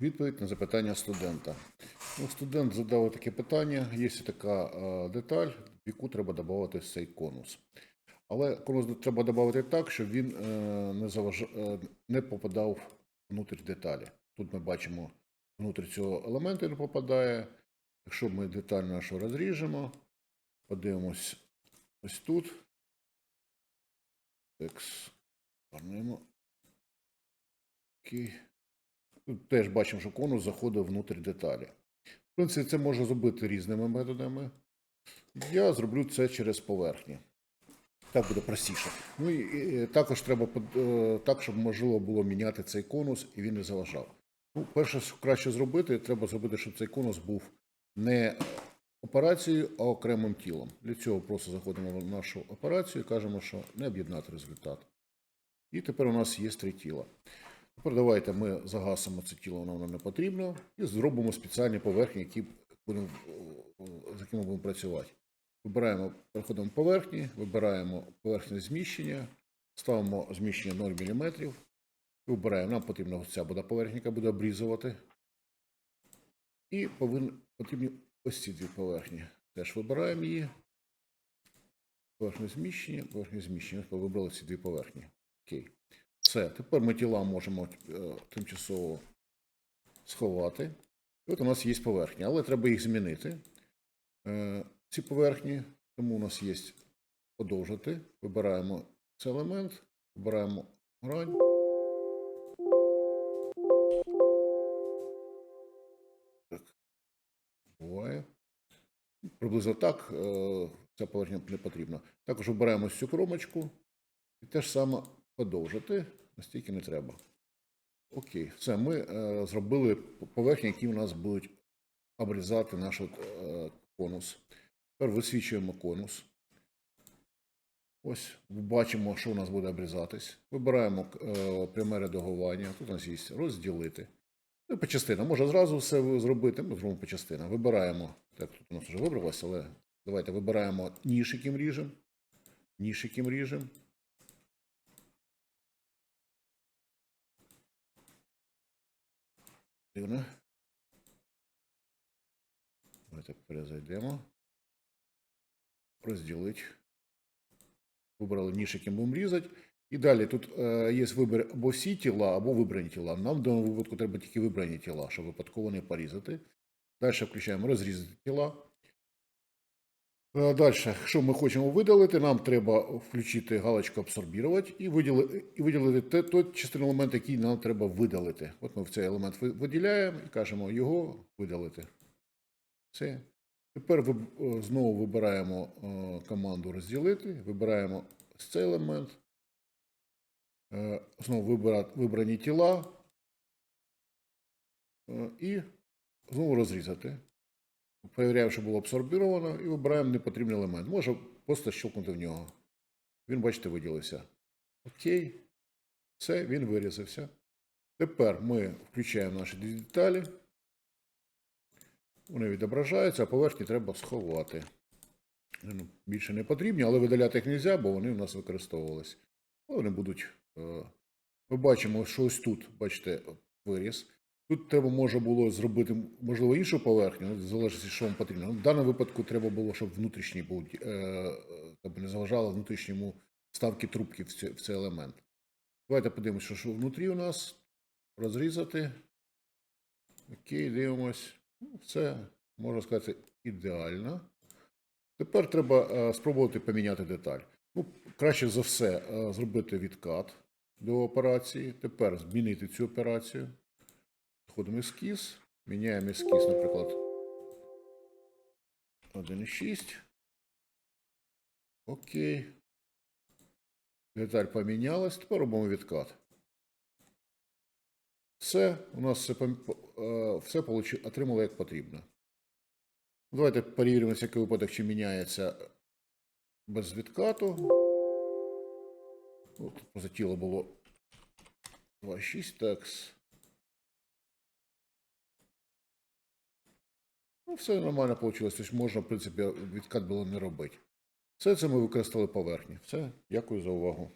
Відповідь на запитання студента. Ну, студент задав таке питання: є така е, деталь, в яку треба додати цей конус. Але конус треба додати так, щоб він е, не, заваж... е, не попадав внутрь деталі. Тут ми бачимо, внутрь цього елементу не попадає. Якщо ми деталь нашу розріжемо, подивимось ось тут. Текс. Окей. Тут теж бачимо, що конус заходить внутрь деталі. В принципі, це можна зробити різними методами. Я зроблю це через поверхні. Так буде простіше. Ну і також треба е, так, щоб можливо було міняти цей конус і він не заважав. Ну, перше, що краще зробити, треба зробити, щоб цей конус був не операцією, а окремим тілом. Для цього просто заходимо в нашу операцію і кажемо, що не об'єднати результат. І тепер у нас є три тіла. Тепер давайте ми загасимо це тіло, воно нам не потрібно, і зробимо спеціальні поверхні, які будемо, з якими будемо працювати. Вибираємо, переходимо поверхні, вибираємо поверхне зміщення, ставимо зміщення 0 мм. Вибираємо, нам потрібна ця буде поверхня, яка буде обрізувати. І повинні, потрібні ось ці дві поверхні. Теж вибираємо її. Поверхне зміщення, поверхне зміщення. Ми вибрали ці дві поверхні. Окей. Все. Тепер ми тіла можемо е, тимчасово сховати. І от у нас є поверхні, але треба їх змінити. Е, ці поверхні, тому у нас є подовжити. Вибираємо цей елемент, вибираємо грань. Так. Буває. Приблизно так. е, Ця поверхня не потрібна. Також вибираємо ось цю кромочку. І те ж саме подовжити, настільки не треба. Окей, все, ми е, зробили поверхні, які у нас будуть обрізати наш е, конус. Тепер висвічуємо конус. Ось бачимо, що у нас буде обрізатись. Вибираємо е, пряме редагування. Тут у нас є розділити. Ну, по частинам. Можна зразу все зробити. Ми зробимо по частинам. Вибираємо. Так, тут у нас вже вибралося, але давайте вибираємо ніж, яким ріжемо. Ніж, яким ріжемо. Дивно. Давайте перезайдемо. Розділити. Вибрали ніж, яким будемо різати. І далі тут е, є вибір або всі тіла, або вибрані тіла. Нам в даному випадку треба тільки вибрані тіла, щоб випадково не порізати. Далі включаємо розрізати тіла. Е, Далі, що ми хочемо видалити, нам треба включити галочку абсорбувати і виділити, і виділити те, той частину елементу, який нам треба видалити. От ми в цей елемент виділяємо і кажемо його видалити. Все. Тепер е, знову вибираємо е, команду розділити, вибираємо цей елемент. Знову вибрані тіла. І знову розрізати. Перевіряємо, що було абсорбіровано, і вибираємо непотрібний елемент. Може просто щелкнути в нього. Він, бачите, виділився. Окей. Все, він вирізався. Тепер ми включаємо наші деталі. Вони відображаються, а поверхні треба сховати. Вони більше не потрібні, але видаляти їх не можна, бо вони в нас використовувалися. Вони будуть. е, Ми бачимо, що ось тут, бачите, виріз. Тут треба може було зробити, можливо, іншу поверхню, залежить, що вам потрібно. Ну, В даному випадку треба було, щоб внутрішній був, е, не заважало внутрішньому ставки трубки в, цей- в цей елемент. Давайте подивимося, що, що внутрі у нас. Розрізати. Окей, дивимось. Ну, Все, можна сказати, ідеально. Тепер треба е, спробувати поміняти деталь. Ну, краще за все е, зробити відкат до операції. Тепер змінити цю операцію. Входимо ескіз, міняємо ескіз, наприклад, 1,6. Окей. Деталь помінялась. Тепер робимо відкат. Все, у нас все, е, все отримало як потрібно. Давайте перевіримо, який випадок, чи міняється без відкату. От, поза тіло було 2,6 такс. Ну, все нормально вийшло. Тобто можна, в принципі, відкат було не робити. Все це ми використали поверхні. Все, дякую за увагу.